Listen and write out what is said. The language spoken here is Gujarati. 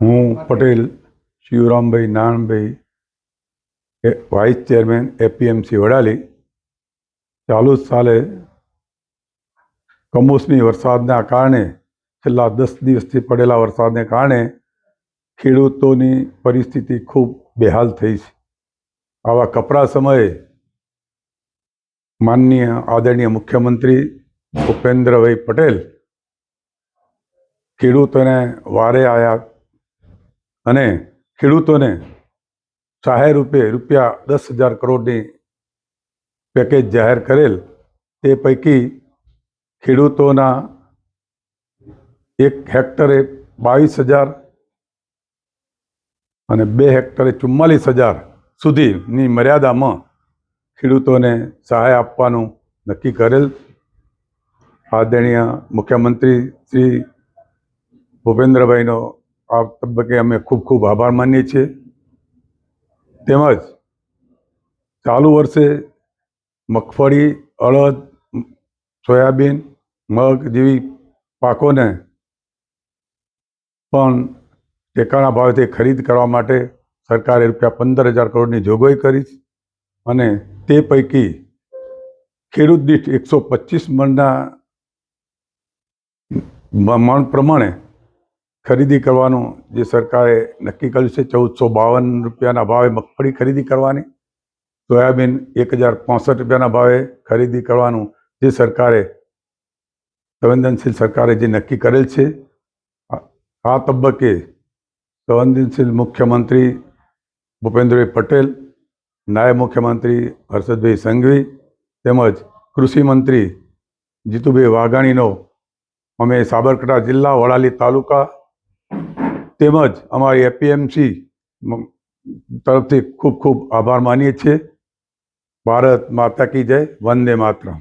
હું પટેલ, શિવરામભાઈ નારાયણભાઈ એ વાઇસ ચેરમેન એપીએમસી વડાલી. ચાલુ જ સાલે કમોસમી વરસાદના કારણે, છેલ્લા દસ દિવસથી પડેલા વરસાદને કારણે ખેડૂતોની પરિસ્થિતિ ખૂબ બેહાલ થઈ છે. આવા કપરા સમયે માનનીય આદરણીય મુખ્યમંત્રી ભૂપેન્દ્રભાઈ પટેલ ખેડૂતોને વારે આવ્યા અને ખેડૂતોને સહાય રૂપે રૂપિયા દસ હજાર કરોડની પેકેજ જાહેર કરેલ તે પૈકી ખેડૂતોના એક હેક્ટરે બાવીસ હજાર અને બે હેક્ટરે ચુમ્માલીસ હજાર સુધીની મર્યાદામાં ખેડૂતોને સહાય આપવાનું નક્કી કરેલ. આદરણીય મુખ્યમંત્રી શ્રી ભૂપેન્દ્રભાઈનો આ તબક્કે અમે ખૂબ ખૂબ આભાર માનીએ છીએ. તેમજ ચાલુ વર્ષે મગફળી, અડદ, સોયાબીન, મગ જેવી પાકોને પણ ટેકાના ભાવેથી ખરીદ કરવા માટે સરકારે રૂપિયા પંદર હજાર કરોડની જોગવાઈ કરી અને તે પૈકી ખેડૂત દીઠ એકસો પચીસ મણના મણ પ્રમાણે ખરીદી કરવાનું જે સરકારે નક્કી કર્યું છે, ચૌદસો બાવન રૂપિયાના ભાવે મગફળી ખરીદી કરવાની. સોયાબીન એક હજાર પાંસઠ રૂપિયાના ભાવે ખરીદી કરવાનું જે સરકારે, સંવેદનશીલ સરકારે જે નક્કી કરેલ છે. આ- તબક્કે સંવેદનશીલ મુખ્યમંત્રી ભૂપેન્દ્રભાઈ પટેલ, નાયબ મુખ્યમંત્રી હર્ષદભાઈ સંઘવી તેમજ કૃષિ મંત્રી જીતુભાઈ વાઘાણીનો અમે સાબરકાંઠા જિલ્લા વડાલી તાલુકા તેમજ અમારી એપીએમસી તરફથી ખૂબ ખૂબ આભાર માનીએ છીએ. ભારત માતા કી જય, વંદે માતરમ.